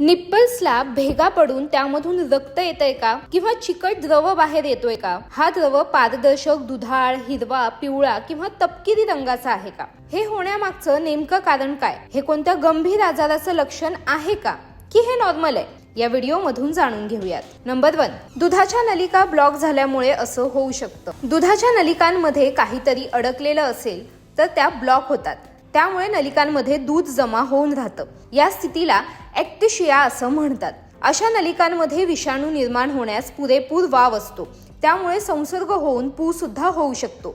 Nipple slab भेगा पडून त्यामधून रक्त येतंय का? किंवा चिकट द्रव बाहेर येतोय का? हा द्रव पारदर्शक दुधाळ हिरवा पिवळा किंवा तपकिरी रंगाचा आहे का? हे होण्यामागचं नेमकं कारण काय? हे कोणत्या गंभीर आजाराचं लक्षण आहे का? की हे नॉर्मल आहे? या व्हिडिओ मधून जाणून घेऊयात. नंबर वन दुधाच्या नलिका ब्लॉक झाल्यामुळे असं होऊ शकतं. दुधाच्या नलिकांमध्ये काहीतरी अडकलेलं असेल तर त्या ब्लॉक होतात. त्यामुळे नलिकांमध्ये दूध जमा होऊन राहतं. या स्थितीला ॲक्टिशिया असं म्हणतात. अशा नलिकांमध्ये विषाणू निर्माण होण्यास पुरेपूर वाव असतो. त्यामुळे संसर्ग होऊन पू सुद्धा होऊ शकतो.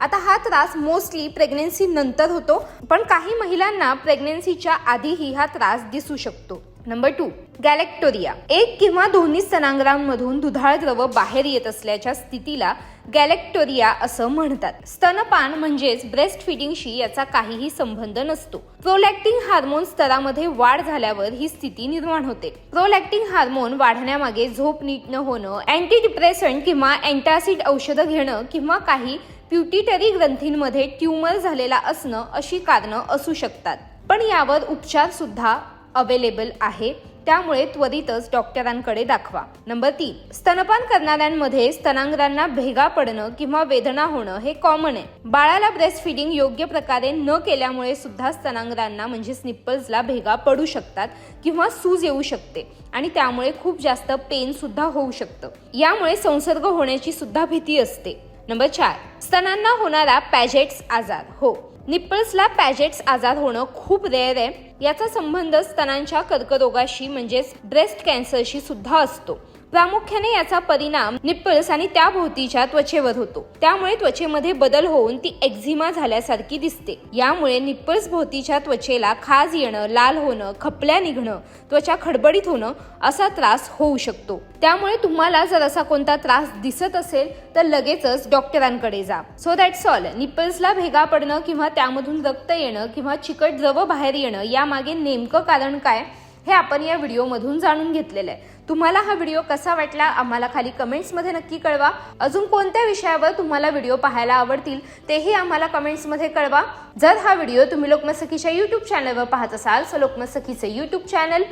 आता हा त्रास मोस्टली प्रेग्नेन्सी नंतर होतो पण काही महिलांना प्रेग्नेन्सीच्या आधीही हा त्रास दिसू शकतो. Number two galactorrhoea. एक किंवा दोन्ही स्तनांग्रांमधून दुधाळ द्रव बाहेर येत असल्याच्या स्थितीला गॅलेक्टोरिया असं म्हणतात. स्तनपान म्हणजेच ब्रेस्ट फिडिंगशी याचा काहीही संबंध नसतो. प्रोलॅक्टिंग हार्मोन स्तरामध्ये वाढ झाल्यावर ही स्थिती निर्माण होते. प्रोलॅक्टिंग हार्मोन वाढण्यामागे झोप नीट न होणं अँटी डिप्रेसंट किंवा अँटासिड औषधं घेणं किंवा काही प्युटिटरी ग्रंथींमध्ये ट्यूमर झालेला असणं अशी कारणं असू शकतात. पण यावर उपचार सुद्धा अवेलेबल आहे. त्यामुळे त्वरितच डॉक्टरांकडे दाखवा. नंबर तीन स्तनपान करणाऱ्यांमध्ये स्तनांगरांना भेगा पडणं किंवा वेदना होणं हे कॉमन आहे. बाळाला ब्रेस्ट फिडिंग योग्य प्रकारे न केल्यामुळे सुद्धा स्तनांगरांना म्हणजेच निप्पल्सला भेगा पडू शकतात किंवा सूज येऊ शकते आणि त्यामुळे खूप जास्त पेन सुद्धा होऊ शकतं. यामुळे संसर्ग होण्याची सुद्धा भीती असते. नंबर चार स्तनांना होणारा पॅजेट्स आजार. हो निप्पल्सला पॅजेट्स आजार होणं खूप रेअर आहे. याचा संबंध स्तनांच्या कर्करोगाशी म्हणजेच ब्रेस्ट कॅन्सरशी सुद्धा असतो. प्रामुख्याने याचा परिणाम निप्पल्स आणि त्याभोवतीच्या त्वचेवर होतो. त्यामुळे त्वचेमध्ये बदल होऊन ती एक्झिमा झाल्यासारखी दिसते. यामुळे निप्पल्स भोवतीच्या त्वचेला खाज येणं लाल होणं खपल्या निघणं त्वचा खडबडीत होणं असा त्रास होऊ शकतो. त्यामुळे तुम्हाला जर असा कोणता त्रास दिसत असेल तर लगेचच डॉक्टरांकडे जा. सो दॅट्स ऑल निप्पल्सला भेगा पडणं किंवा त्यामधून रक्त येणं किंवा चिकट द्रव बाहेर येणं यामागे नेमकं कारण काय? हे आपण या व्हिडिओमधून जाणून घेतलेलं आहे. तुम्हाला हा व्हिडिओ कसा वाटला आम्हाला खाली कमेंट्समध्ये नक्की कळवा. अजून कोणत्या विषयावर तुम्हाला व्हिडिओ पाहायला आवडतील तेही आम्हाला कमेंट्समध्ये कळवा. जर हा व्हिडिओ तुम्ही लोकमत सखीच्या चॅनलवर पाहत असाल तर लोकमत सखीचं चॅनल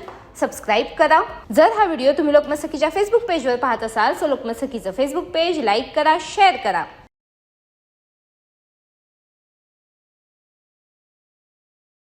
सबस्क्राईब करा. जर हा व्हिडिओ तुम्ही लोकमत सखीच्या फेसबुक पेजवर पाहत असाल तर लोकमत सखीचं फेसबुक पेज लाईक करा शेअर करा.